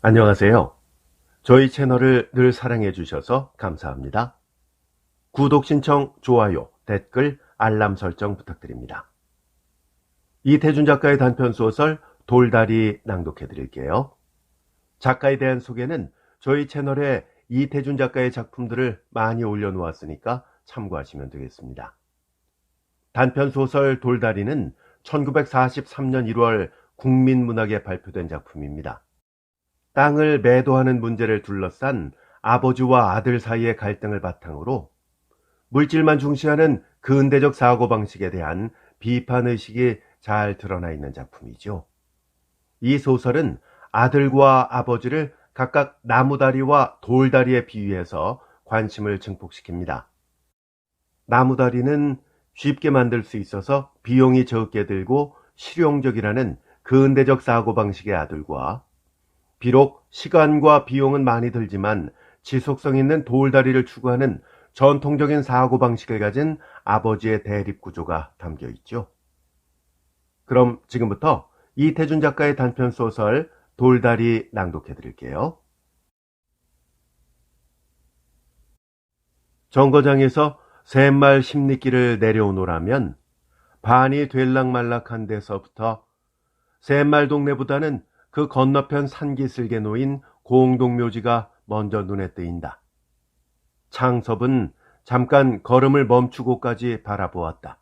안녕하세요. 저희 채널을 늘 사랑해 주셔서 감사합니다. 구독 신청, 좋아요, 댓글, 알람 설정 부탁드립니다. 이태준 작가의 단편 소설 돌다리 낭독해 드릴게요. 작가에 대한 소개는 저희 채널에 이태준 작가의 작품들을 많이 올려놓았으니까 참고하시면 되겠습니다. 단편 소설 돌다리는 1943년 1월 국민문학에 발표된 작품입니다. 땅을 매도하는 문제를 둘러싼 아버지와 아들 사이의 갈등을 바탕으로 물질만 중시하는 근대적 사고방식에 대한 비판의식이 잘 드러나 있는 작품이죠. 이 소설은 아들과 아버지를 각각 나무다리와 돌다리에 비유해서 관심을 증폭시킵니다. 나무다리는 쉽게 만들 수 있어서 비용이 적게 들고 실용적이라는 근대적 사고방식의 아들과 비록 시간과 비용은 많이 들지만 지속성 있는 돌다리를 추구하는 전통적인 사고방식을 가진 아버지의 대립구조가 담겨 있죠. 그럼 지금부터 이태준 작가의 단편 소설 돌다리 낭독해 드릴게요. 정거장에서 샘말 십리길을 내려오노라면 반이 될락말락한 데서부터 샘말 동네보다는 그 건너편 산기슭에 놓인 공동묘지가 먼저 눈에 띄인다. 창섭은 잠깐 걸음을 멈추고까지 바라보았다.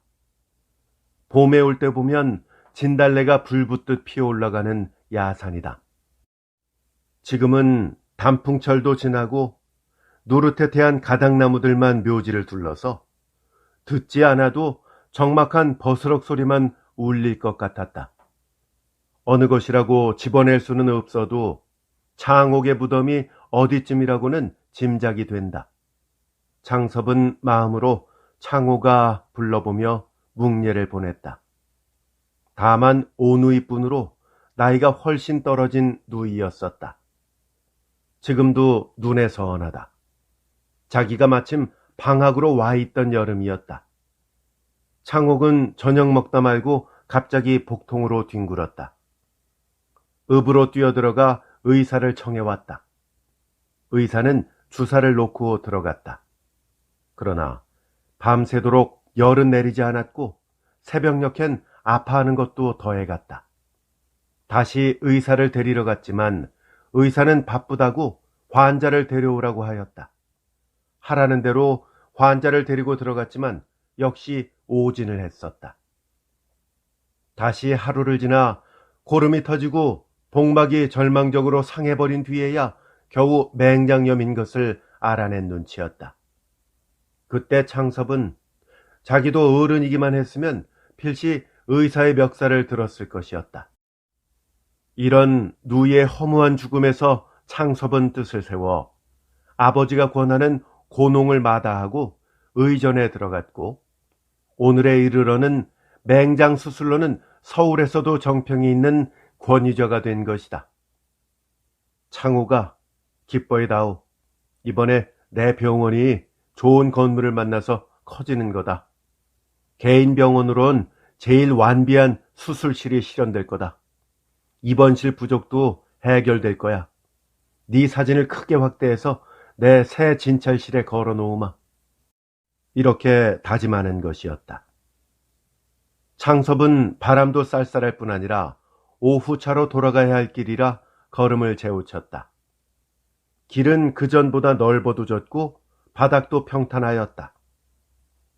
봄에 올 때 보면 진달래가 불붙듯 피어올라가는 야산이다. 지금은 단풍철도 지나고 노릇해태한 가닥나무들만 묘지를 둘러서 듣지 않아도 적막한 버스럭 소리만 울릴 것 같았다. 어느 것이라고 집어낼 수는 없어도 창옥의 무덤이 어디쯤이라고는 짐작이 된다. 장섭은 마음으로 창호가 불러보며 묵례를 보냈다. 다만 오누이뿐으로 나이가 훨씬 떨어진 누이였었다. 지금도 눈에 서원하다. 자기가 마침 방학으로 와 있던 여름이었다. 창옥은 저녁 먹다 말고 갑자기 복통으로 뒹굴었다. 읍으로 뛰어들어가 의사를 청해왔다. 의사는 주사를 놓고 들어갔다. 그러나 밤새도록 열은 내리지 않았고 새벽녘엔 아파하는 것도 더해갔다. 다시 의사를 데리러 갔지만 의사는 바쁘다고 환자를 데려오라고 하였다. 하라는 대로 환자를 데리고 들어갔지만 역시 오진을 했었다. 다시 하루를 지나 고름이 터지고 복막이 절망적으로 상해버린 뒤에야 겨우 맹장염인 것을 알아낸 눈치였다. 그때 창섭은 자기도 어른이기만 했으면 필시 의사의 멱살을 들었을 것이었다. 이런 누이의 허무한 죽음에서 창섭은 뜻을 세워 아버지가 권하는 고농을 마다하고 의전에 들어갔고 오늘에 이르러는 맹장 수술로는 서울에서도 정평이 있는 권위자가 된 것이다. 창호가 기뻐이다오. 이번에 내 병원이 좋은 건물을 만나서 커지는 거다. 개인 병원으론 제일 완비한 수술실이 실현될 거다. 입원실 부족도 해결될 거야. 네 사진을 크게 확대해서 내 새 진찰실에 걸어 놓으마. 이렇게 다짐하는 것이었다. 창섭은 바람도 쌀쌀할 뿐 아니라 오후차로 돌아가야 할 길이라 걸음을 재우쳤다. 길은 그전보다 넓어도졌고 바닥도 평탄하였다.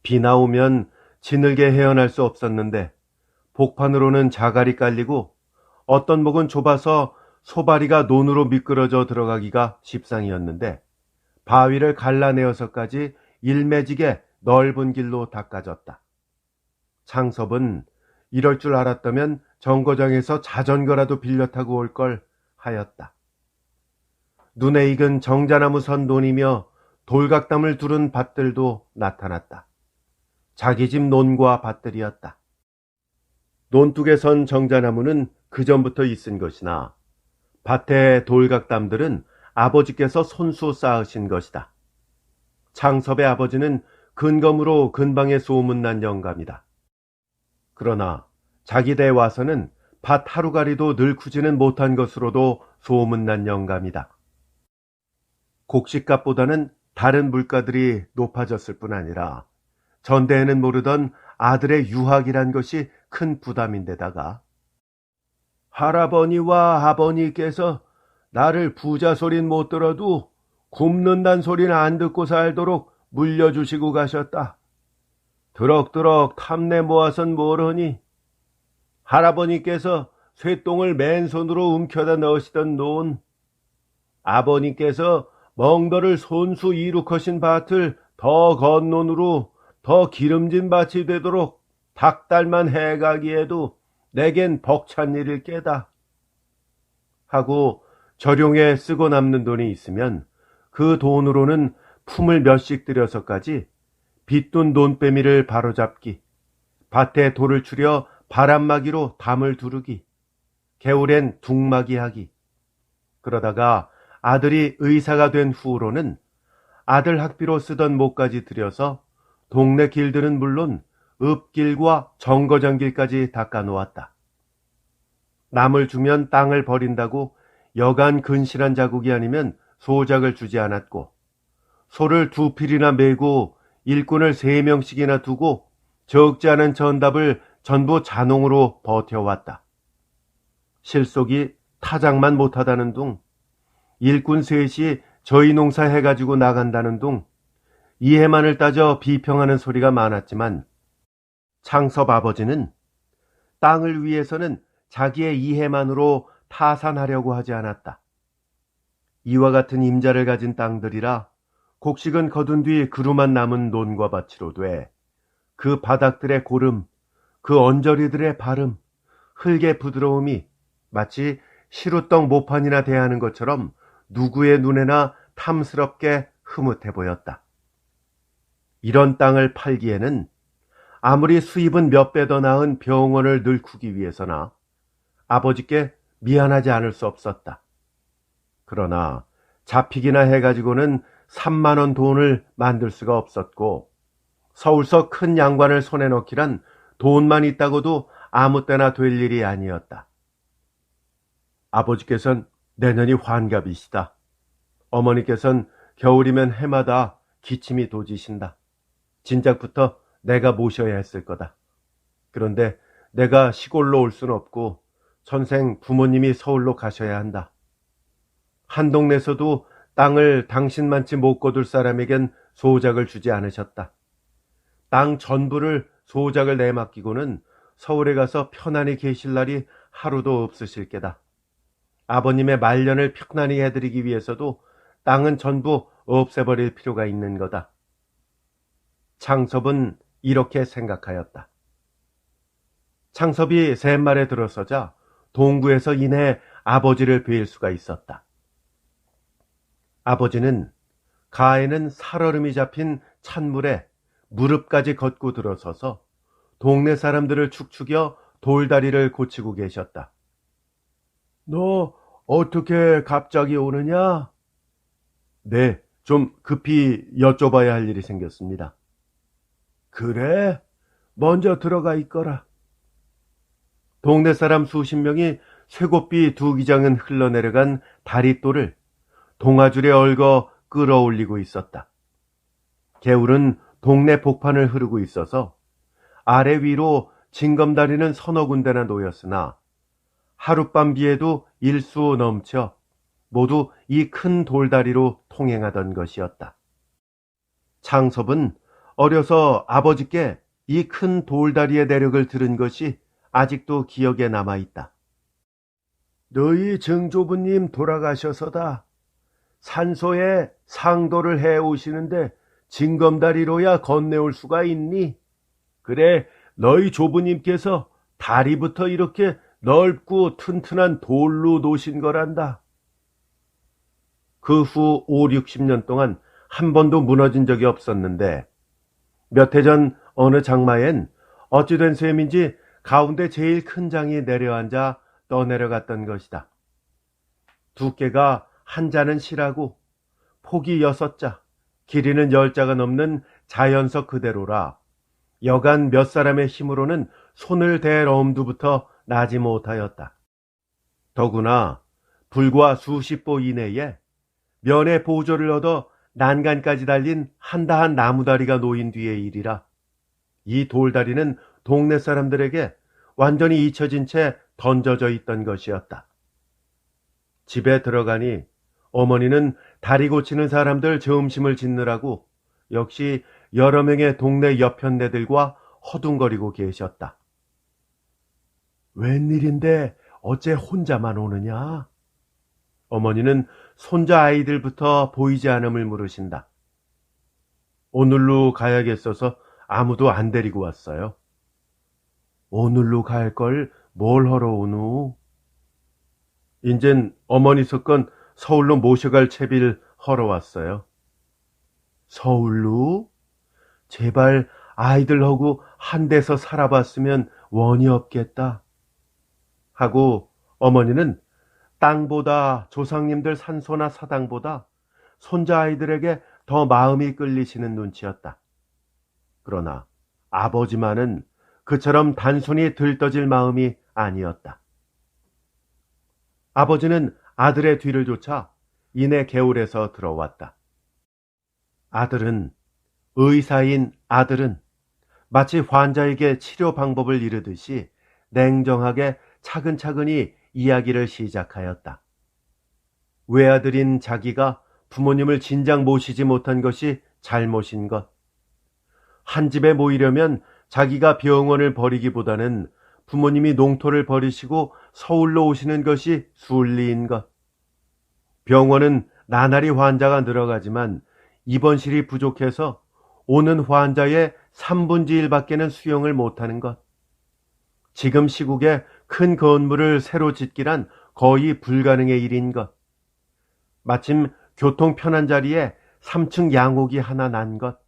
비 나 오면 지늘게 헤어날 수 없었는데 복판으로는 자갈이 깔리고 어떤 목은 좁아서 소바리가 논으로 미끄러져 들어가기가 십상이었는데 바위를 갈라내어서까지 일매지게 넓은 길로 닦아졌다. 창섭은 이럴 줄 알았다면 정거장에서 자전거라도 빌려 타고 올 걸 하였다. 눈에 익은 정자나무 선 논이며 돌각담을 두른 밭들도 나타났다. 자기 집 논과 밭들이었다. 논둑에 선 정자나무는 그 전부터 있은 것이나 밭의 돌각담들은 아버지께서 손수 쌓으신 것이다. 창섭의 아버지는 근검으로 근방에 소문난 영감이다. 그러나 자기 대에 와서는 밭 하루가리도 늙구지는 못한 것으로도 소문난 영감이다. 곡식값보다는 다른 물가들이 높아졌을 뿐 아니라 전대에는 모르던 아들의 유학이란 것이 큰 부담인데다가 할아버니와 아버니께서 나를 부자 소린 못 들어도 굶는단 소리는 안 듣고 살도록 물려주시고 가셨다. 드럭드럭 탐내 모아선 뭐러니 할아버니께서 쇠똥을 맨손으로 움켜다 넣으시던 논 아버님께서 멍더를 손수 이룩하신 밭을 더 건논으로 더 기름진 밭이 되도록 닭달만 해가기에도 내겐 벅찬 일일 깨다. 하고 절용에 쓰고 남는 돈이 있으면 그 돈으로는 품을 몇씩 들여서까지 빚돈 돈빼미를 바로잡기, 밭에 돌을 추려 바람막이로 담을 두르기, 개울엔 둥막이 하기. 그러다가 아들이 의사가 된 후로는 아들 학비로 쓰던 목까지 들여서 동네 길들은 물론 읍길과 정거장길까지 닦아 놓았다. 남을 주면 땅을 버린다고 여간 근실한 자국이 아니면 소작을 주지 않았고 소를 두 필이나 메고 일꾼을 세 명씩이나 두고 적지 않은 전답을 전부 자농으로 버텨왔다. 실속이 타작만 못하다는 둥, 일꾼 셋이 저희 농사 해가지고 나간다는 둥, 이해만을 따져 비평하는 소리가 많았지만 창섭 아버지는 땅을 위해서는 자기의 이해만으로 타산하려고 하지 않았다. 이와 같은 임자를 가진 땅들이라 곡식은 거둔 뒤 그루만 남은 논과 밭으로 돼 그 바닥들의 고름, 그 언저리들의 발음, 흙의 부드러움이 마치 시루떡 모판이나 대하는 것처럼 누구의 눈에나 탐스럽게 흐뭇해 보였다. 이런 땅을 팔기에는 아무리 수입은 몇 배 더 나은 병원을 늙히기 위해서나 아버지께 미안하지 않을 수 없었다. 그러나 잡히기나 해가지고는 3만원 돈을 만들 수가 없었고 서울서 큰 양관을 손에 넣기란 돈만 있다고도 아무 때나 될 일이 아니었다. 아버지께선 내년이 환갑이시다. 어머니께선 겨울이면 해마다 기침이 도지신다. 진작부터 내가 모셔야 했을 거다. 그런데 내가 시골로 올 순 없고 전생 부모님이 서울로 가셔야 한다. 한 동네에서도 땅을 당신만치 못 거둘 사람에겐 소작을 주지 않으셨다. 땅 전부를 소작을 내맡기고는 서울에 가서 편안히 계실 날이 하루도 없으실 게다. 아버님의 말년을 편안히 해드리기 위해서도 땅은 전부 없애버릴 필요가 있는 거다. 창섭은 이렇게 생각하였다. 창섭이 셋말에 들어서자 동구에서 이내 아버지를 뵐 수가 있었다. 아버지는 가에는 살얼음이 잡힌 찬물에 무릎까지 걷고 들어서서 동네 사람들을 축축여 돌다리를 고치고 계셨다. 너 어떻게 갑자기 오느냐? 네, 좀 급히 여쭤봐야 할 일이 생겼습니다. 그래? 먼저 들어가 있거라. 동네 사람 수십 명이 쇠고삐 두 기장은 흘러내려간 다리돌을 동아줄에 얽어 끌어올리고 있었다. 개울은 동네 복판을 흐르고 있어서 아래 위로 징검다리는 서너 군데나 놓였으나 하룻밤 비에도 일수 넘쳐 모두 이 큰 돌다리로 통행하던 것이었다. 창섭은 어려서 아버지께 이 큰 돌다리의 내력을 들은 것이 아직도 기억에 남아 있다. 너희 증조부님 돌아가셔서다. 산소에 상도를 해 오시는데 징검다리로야 건네올 수가 있니? 그래, 너희 조부님께서 다리부터 이렇게 넓고 튼튼한 돌로 놓으신 거란다. 그 후 5, 60년 동안 한 번도 무너진 적이 없었는데 몇 해 전 어느 장마엔 어찌된 셈인지 가운데 제일 큰 장이 내려앉아 떠내려갔던 것이다. 두께가 한 자는 실하고 폭이 여섯 자, 길이는 열 자가 넘는 자연석 그대로라 여간 몇 사람의 힘으로는 손을 댈 엄두부터 나지 못하였다. 더구나 불과 수십 보 이내에 면의 보조를 얻어 난간까지 달린 한다한 나무다리가 놓인 뒤의 일이라 이 돌다리는 동네 사람들에게 완전히 잊혀진 채 던져져 있던 것이었다. 집에 들어가니 어머니는 다리 고치는 사람들 점심을 짓느라고 역시 여러 명의 동네 여편네들과 허둥거리고 계셨다. 웬일인데 어째 혼자만 오느냐? 어머니는 손자 아이들부터 보이지 않음을 물으신다. 오늘로 가야겠어서 아무도 안 데리고 왔어요. 오늘로 갈 걸 뭘 하러 오누? 인젠 어머니 석건 서울로 모셔갈 채비를 하러 왔어요. 서울로? 제발 아이들하고 한 데서 살아봤으면 원이 없겠다. 하고 어머니는 땅보다 조상님들 산소나 사당보다 손자 아이들에게 더 마음이 끌리시는 눈치였다. 그러나 아버지만은 그처럼 단순히 들떠질 마음이 아니었다. 아버지는 아들의 뒤를 쫓아 이내 개울에서 들어왔다. 아들은 의사인 아들은 마치 환자에게 치료 방법을 이르듯이 냉정하게 차근차근히 이야기를 시작하였다. 외아들인 자기가 부모님을 진작 모시지 못한 것이 잘못인 것. 한 집에 모이려면 자기가 병원을 버리기보다는 부모님이 농토를 버리시고 서울로 오시는 것이 순리인 것. 병원은 나날이 환자가 늘어가지만 입원실이 부족해서 오는 환자의 3분의 1밖에는 수용을 못하는 것. 지금 시국에 큰 건물을 새로 짓기란 거의 불가능의 일인 것. 마침 교통 편한 자리에 3층 양옥이 하나 난 것.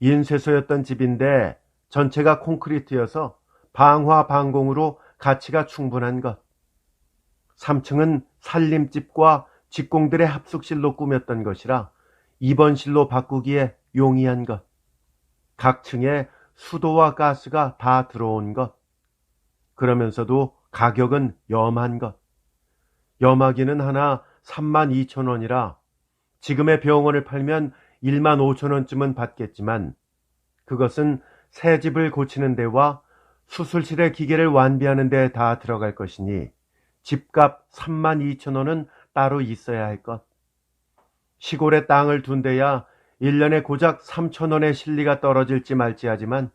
인쇄소였던 집인데 전체가 콘크리트여서 방화 방공으로 가치가 충분한 것. 3층은 살림집과 직공들의 합숙실로 꾸몄던 것이라 입원실로 바꾸기에 용이한 것. 각 층에 수도와 가스가 다 들어온 것. 그러면서도 가격은 염한 것. 염하기는 하나 3만 2천 원이라 지금의 병원을 팔면 1만 5천 원쯤은 받겠지만 그것은 새 집을 고치는 데와 수술실의 기계를 완비하는 데 다 들어갈 것이니 집값 3만 2천 원은 따로 있어야 할 것. 시골에 땅을 둔 데야 1년에 고작 3천 원의 실리가 떨어질지 말지 하지만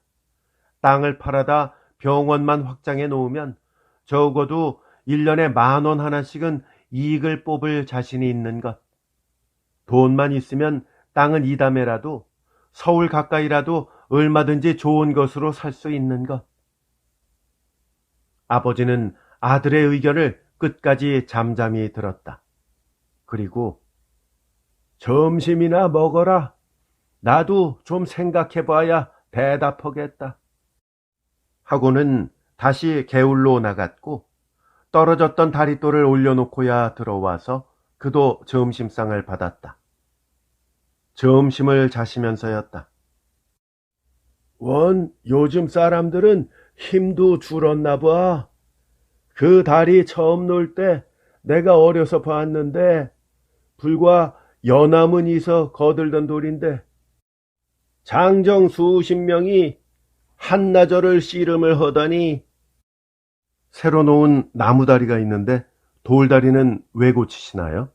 땅을 팔아다 병원만 확장해 놓으면 적어도 1년에 만 원 하나씩은 이익을 뽑을 자신이 있는 것. 돈만 있으면 땅은 이담에라도 서울 가까이라도 얼마든지 좋은 것으로 살 수 있는 것. 아버지는 아들의 의견을 끝까지 잠잠히 들었다. 그리고 점심이나 먹어라. 나도 좀 생각해 봐야 대답하겠다. 하고는 다시 개울로 나갔고 떨어졌던 다리돌을 올려놓고야 들어와서 그도 점심상을 받았다. 점심을 자시면서였다. 원, 요즘 사람들은 힘도 줄었나 봐. 그 다리 처음 놀 때 내가 어려서 봤는데 불과 연암은 있어 거들던 돌인데 장정 수십 명이 한나절을 씨름을 하다니 새로 놓은 나무다리가 있는데 돌다리는 왜 고치시나요?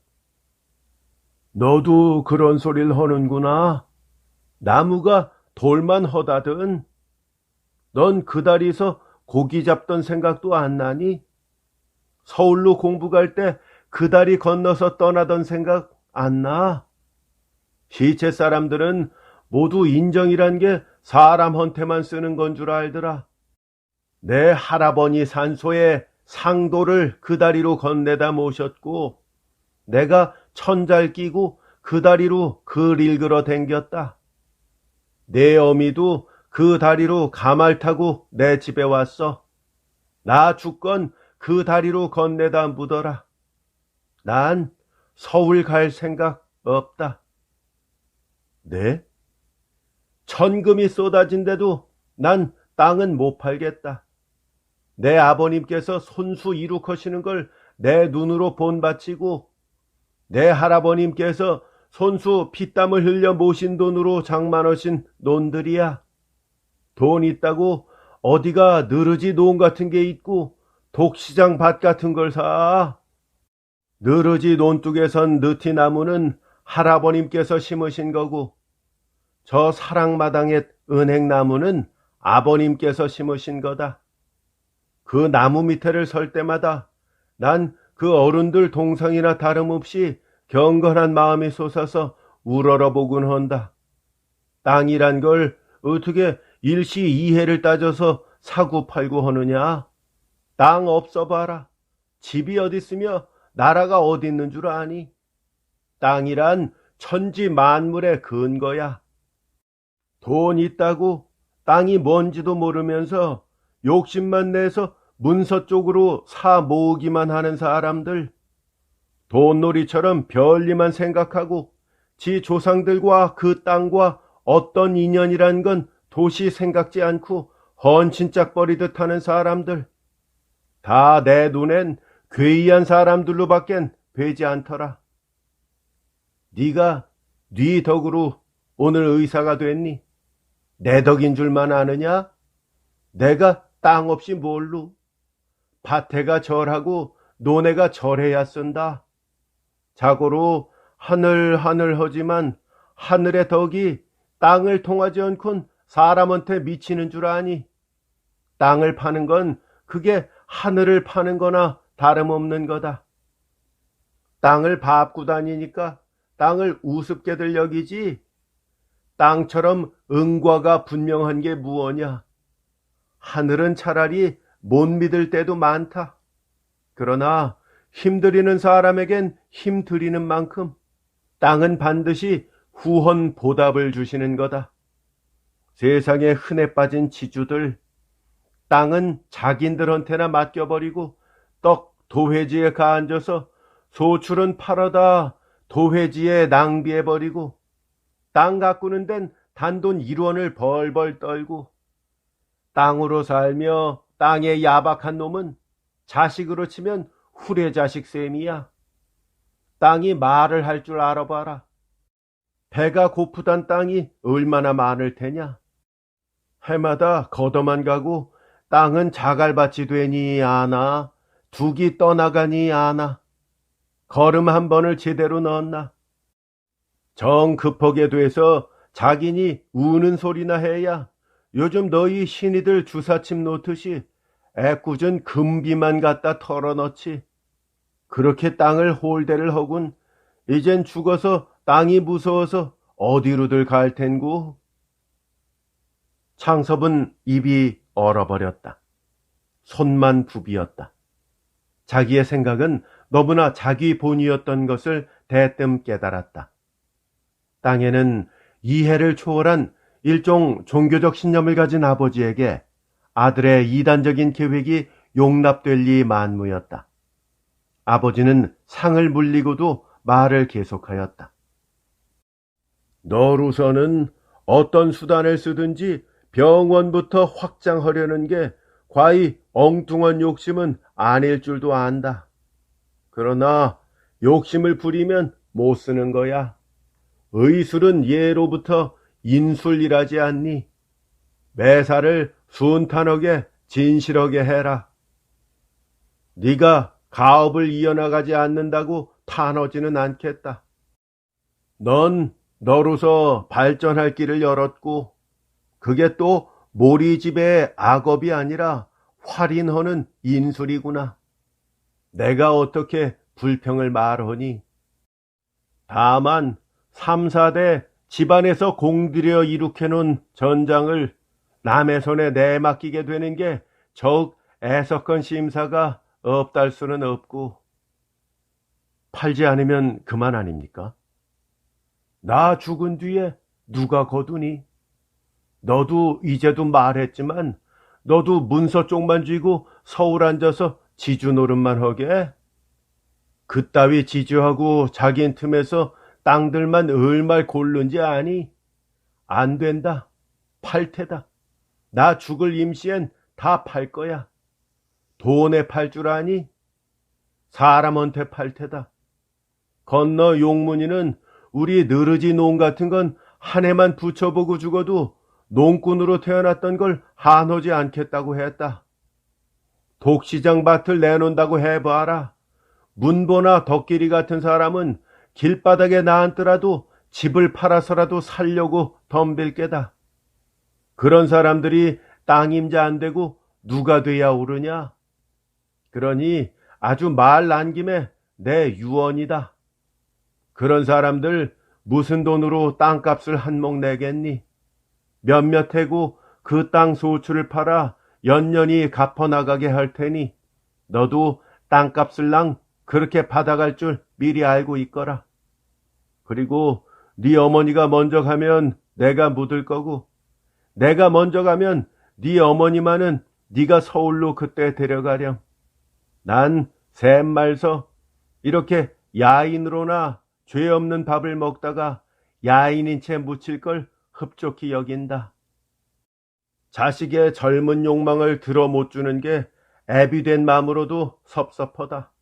너도 그런 소리를 하는구나. 나무가 돌만 허다든 넌 그 다리에서 고기 잡던 생각도 안 나니? 서울로 공부 갈 때 그 다리 건너서 떠나던 생각 안 나? 시체 사람들은 모두 인정이란 게 사람한테만 쓰는 건 줄 알더라. 내 할아버니 산소에 상도를 그 다리로 건네다 모셨고, 내가 천잘 끼고 그 다리로 글 읽으러 댕겼다. 내 어미도 그 다리로 가말 타고 내 집에 왔어. 나 죽건 그 다리로 건네다 묻어라. 난 서울 갈 생각 없다. 네? 천금이 쏟아진데도 난 땅은 못 팔겠다. 내 아버님께서 손수 이룩하시는 걸 내 눈으로 본 바치고 내 할아버님께서 손수 피땀을 흘려 모신 돈으로 장만하신 논들이야. 돈 있다고 어디가 느르지 논 같은 게 있고 독시장 밭 같은 걸 사. 느르지 논둑에선 느티나무는 할아버님께서 심으신 거고 저 사랑마당의 은행나무는 아버님께서 심으신 거다. 그 나무 밑에를 설 때마다 난 그 어른들 동상이나 다름없이 경건한 마음이 솟아서 우러러보곤 한다. 땅이란 걸 어떻게 일시 이해를 따져서 사고 팔고 하느냐? 땅 없어 봐라. 집이 어디 있으며 나라가 어디 있는 줄 아니? 땅이란 천지 만물의 근거야. 돈 있다고 땅이 뭔지도 모르면서 욕심만 내서 문서 쪽으로 사 모으기만 하는 사람들, 돈놀이처럼 별리만 생각하고 지 조상들과 그 땅과 어떤 인연이란 건 도시 생각지 않고 헌친짝 버리듯 하는 사람들, 다 내 눈엔 괴이한 사람들로 밖엔 되지 않더라. 네가 네 덕으로 오늘 의사가 됐니? 내 덕인 줄만 아느냐? 내가 땅 없이 뭘로? 밭에가 절하고 노내가 절해야 쓴다. 자고로 하늘 하늘 하지만 하늘의 덕이 땅을 통하지 않곤 사람한테 미치는 줄 아니. 땅을 파는 건 그게 하늘을 파는 거나 다름없는 거다. 땅을 밟고 다니니까 땅을 우습게들 여기지. 땅처럼 응과가 분명한 게 무엇냐? 하늘은 차라리 못 믿을 때도 많다. 그러나 힘들이는 사람에겐 힘들이는 만큼 땅은 반드시 후헌 보답을 주시는 거다. 세상에 흔해 빠진 지주들, 땅은 자긴들한테나 맡겨버리고 떡 도회지에 가앉아서 소출은 팔아다 도회지에 낭비해버리고 땅 가꾸는 데는 단돈 1원을 벌벌 떨고 땅으로 살며 땅에 야박한 놈은 자식으로 치면 후레자식 셈이야. 땅이 말을 할 줄 알아봐라. 배가 고프단 땅이 얼마나 많을 테냐. 해마다 걷어만 가고 땅은 자갈밭이 되니 아나, 두기 떠나가니 아나, 걸음 한 번을 제대로 넣었나. 정 급하게 돼서 자기니 우는 소리나 해야 요즘 너희 신이들 주사침 놓듯이 애꿎은 금비만 갖다 털어넣지. 그렇게 땅을 홀대를 허군 이젠 죽어서 땅이 무서워서 어디로들 갈 텐고. 창섭은 입이 얼어버렸다. 손만 부비었다. 자기의 생각은 너무나 자기 본이었던 것을 대뜸 깨달았다. 땅에는 이해를 초월한 일종 종교적 신념을 가진 아버지에게 아들의 이단적인 계획이 용납될 리 만무였다. 아버지는 상을 물리고도 말을 계속하였다. 너로서는 어떤 수단을 쓰든지 병원부터 확장하려는 게 과히 엉뚱한 욕심은 아닐 줄도 안다. 그러나 욕심을 부리면 못 쓰는 거야. 의술은 예로부터 인술이라지 않니? 매사를 순탄하게 진실하게 해라. 네가 가업을 이어나가지 않는다고 탄하지는 않겠다. 넌 너로서 발전할 길을 열었고 그게 또 모리집의 악업이 아니라 활인하는 인술이구나. 내가 어떻게 불평을 말하니? 다만 3, 4대 집안에서 공들여 이룩해놓은 전장을 남의 손에 내맡기게 되는 게 더욱 애석한 심사가 없달 수는 없고 팔지 않으면 그만 아닙니까? 나 죽은 뒤에 누가 거두니? 너도 이제도 말했지만 너도 문서 쪽만 쥐고 서울 앉아서 지주 노릇만 하게? 그따위 지주하고 자긴 틈에서 땅들만 얼말 고른지 아니? 안 된다. 팔 테다. 나 죽을 임시엔 다 팔 거야. 돈에 팔 줄 아니? 사람한테 팔 테다. 건너 용문이는 우리 느르지 농 같은 건 한 해만 붙여보고 죽어도 농꾼으로 태어났던 걸 한호지 않겠다고 했다. 독시장 밭을 내놓는다고 해봐라. 문보나 덕길이 같은 사람은 길바닥에 나앉더라도 집을 팔아서라도 살려고 덤빌 게다. 그런 사람들이 땅임자 안 되고 누가 돼야 오르냐? 그러니 아주 말 난 김에 내 유언이다. 그런 사람들 무슨 돈으로 땅값을 한몫 내겠니? 몇몇 해고 그 땅 소출을 팔아 연년이 갚아나가게 할 테니 너도 땅값을 랑 그렇게 받아갈 줄 미리 알고 있거라. 그리고 네 어머니가 먼저 가면 내가 묻을 거고 내가 먼저 가면 네 어머니만은 네가 서울로 그때 데려가렴. 난 샘말서 이렇게 야인으로나 죄 없는 밥을 먹다가 야인인 채 묻힐 걸 흡족히 여긴다. 자식의 젊은 욕망을 들어 못 주는 게 애비 된 마음으로도 섭섭하다.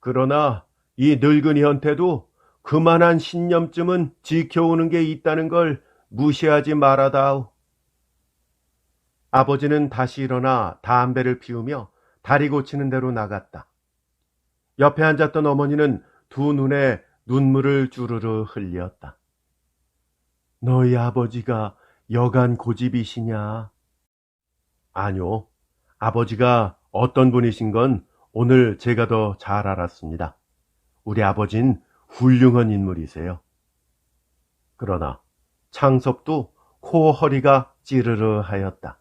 그러나 이 늙은이한테도 그만한 신념쯤은 지켜오는 게 있다는 걸 무시하지 말아다오. 아버지는 다시 일어나 담배를 피우며 다리 고치는 대로 나갔다. 옆에 앉았던 어머니는 두 눈에 눈물을 주르르 흘렸다. 너희 아버지가 여간 고집이시냐? 아니요. 아버지가 어떤 분이신 건 오늘 제가 더 잘 알았습니다. 우리 아버진 훌륭한 인물이세요. 그러나 창섭도 코 허리가 찌르르 하였다.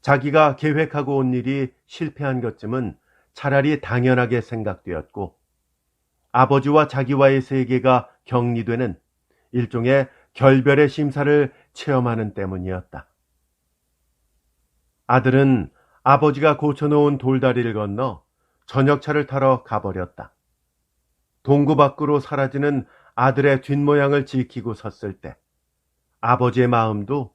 자기가 계획하고 온 일이 실패한 것쯤은 차라리 당연하게 생각되었고 아버지와 자기와의 세계가 격리되는 일종의 결별의 심사를 체험하는 때문이었다. 아들은 아버지가 고쳐놓은 돌다리를 건너 저녁차를 타러 가버렸다. 동구 밖으로 사라지는 아들의 뒷모양을 지키고 섰을 때 아버지의 마음도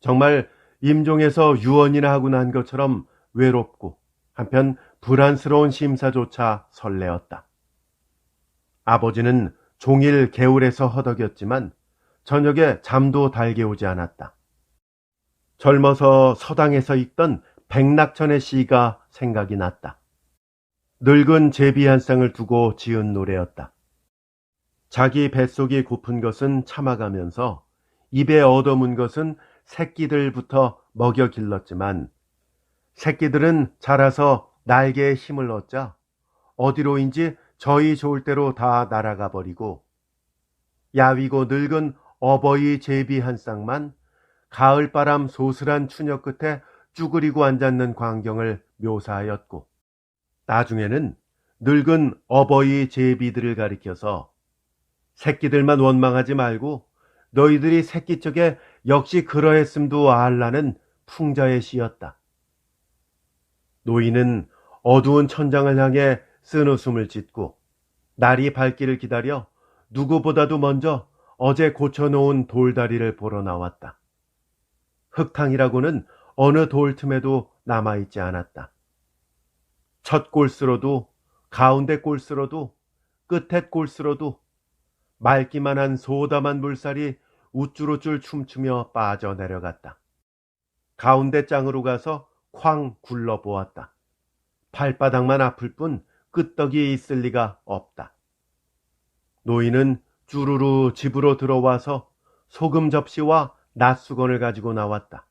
정말 임종에서 유언이나 하고 난 것처럼 외롭고 한편 불안스러운 심사조차 설레었다. 아버지는 종일 개울에서 허덕였지만 저녁에 잠도 달게 오지 않았다. 젊어서 서당에서 읽던 백낙천의 시가 생각이 났다. 늙은 제비 한 쌍을 두고 지은 노래였다. 자기 뱃속이 고픈 것은 참아가면서 입에 얻어문 것은 새끼들부터 먹여 길렀지만 새끼들은 자라서 날개에 힘을 얻자 어디로인지 저희 좋을 대로 다 날아가 버리고 야위고 늙은 어버이 제비 한 쌍만 가을바람 소슬한 추녀 끝에 쭈그리고 앉았는 광경을 묘사하였고 나중에는 늙은 어버이 제비들을 가리켜서 새끼들만 원망하지 말고 너희들이 새끼 쪽에 역시 그러했음도 알라는 풍자의 시였다. 노인은 어두운 천장을 향해 쓴 웃음을 짓고 날이 밝기를 기다려 누구보다도 먼저 어제 고쳐놓은 돌다리를 보러 나왔다. 흙탕이라고는 어느 돌 틈에도 남아있지 않았다. 첫 골스로도 가운데 골스로도 끝에 골스로도 맑기만 한 소담한 물살이 우쭐우쭐 춤추며 빠져내려갔다. 가운데 짱으로 가서 쾅 굴러보았다. 발바닥만 아플 뿐 끄떡이 있을 리가 없다. 노인은 쭈루루 집으로 들어와서 소금 접시와 낫수건을 가지고 나왔다.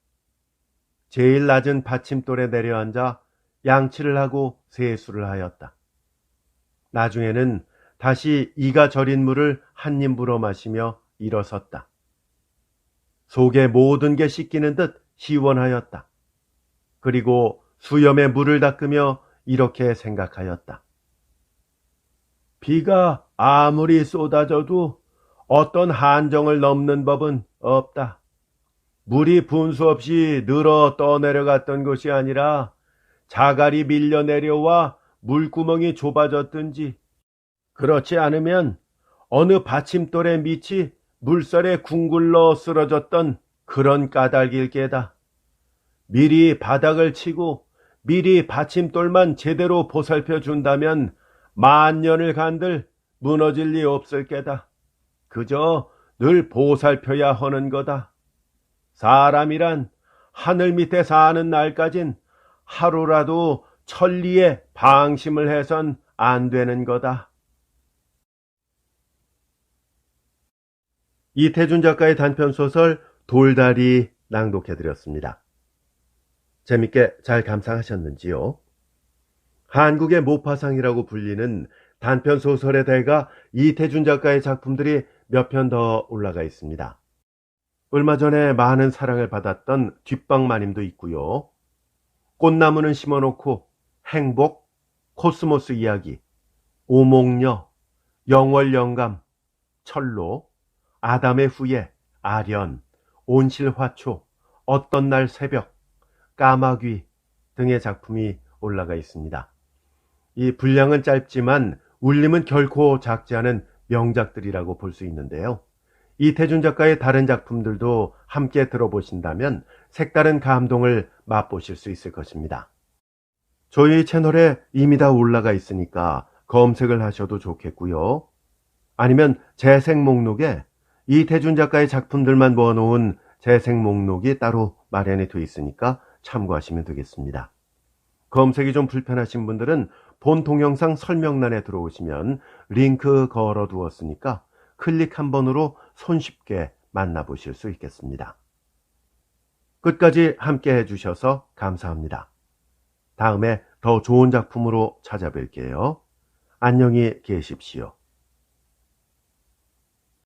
제일 낮은 받침돌에 내려앉아 양치를 하고 세수를 하였다. 나중에는 다시 이가 절인 물을 한 입 불어 마시며 일어섰다. 속에 모든 게 씻기는 듯 시원하였다. 그리고 수염에 물을 닦으며 이렇게 생각하였다. 비가 아무리 쏟아져도 어떤 한정을 넘는 법은 없다. 물이 분수 없이 늘어 떠내려갔던 것이 아니라 자갈이 밀려 내려와 물구멍이 좁아졌든지 그렇지 않으면 어느 받침돌의 밑이 물살에 궁굴러 쓰러졌던 그런 까닭일 게다. 미리 바닥을 치고 미리 받침돌만 제대로 보살펴 준다면 만년을 간들 무너질 리 없을 게다. 그저 늘 보살펴야 하는 거다. 사람이란 하늘 밑에 사는 날까진 하루라도 천리에 방심을 해선 안 되는 거다. 이태준 작가의 단편소설 돌다리 낭독해드렸습니다. 재밌게 잘 감상하셨는지요? 한국의 모파상이라고 불리는 단편 소설의 대가 이태준 작가의 작품들이 몇 편 더 올라가 있습니다. 얼마 전에 많은 사랑을 받았던 뒷방마님도 있고요. 꽃나무는 심어놓고 행복, 코스모스 이야기, 오목녀, 영월영감, 철로, 아담의 후예, 아련, 온실화초, 어떤 날 새벽, 까마귀 등의 작품이 올라가 있습니다. 이 분량은 짧지만 울림은 결코 작지 않은 명작들이라고 볼 수 있는데요. 이태준 작가의 다른 작품들도 함께 들어보신다면 색다른 감동을 맛보실 수 있을 것입니다. 저희 채널에 이미 다 올라가 있으니까 검색을 하셔도 좋겠고요. 아니면 재생 목록에 이태준 작가의 작품들만 모아놓은 재생 목록이 따로 마련이 되어 있으니까 참고하시면 되겠습니다. 검색이 좀 불편하신 분들은 본 동영상 설명란에 들어오시면 링크 걸어 두었으니까 클릭 한 번으로 손쉽게 만나보실 수 있겠습니다. 끝까지 함께 해주셔서 감사합니다. 다음에 더 좋은 작품으로 찾아뵐게요. 안녕히 계십시오.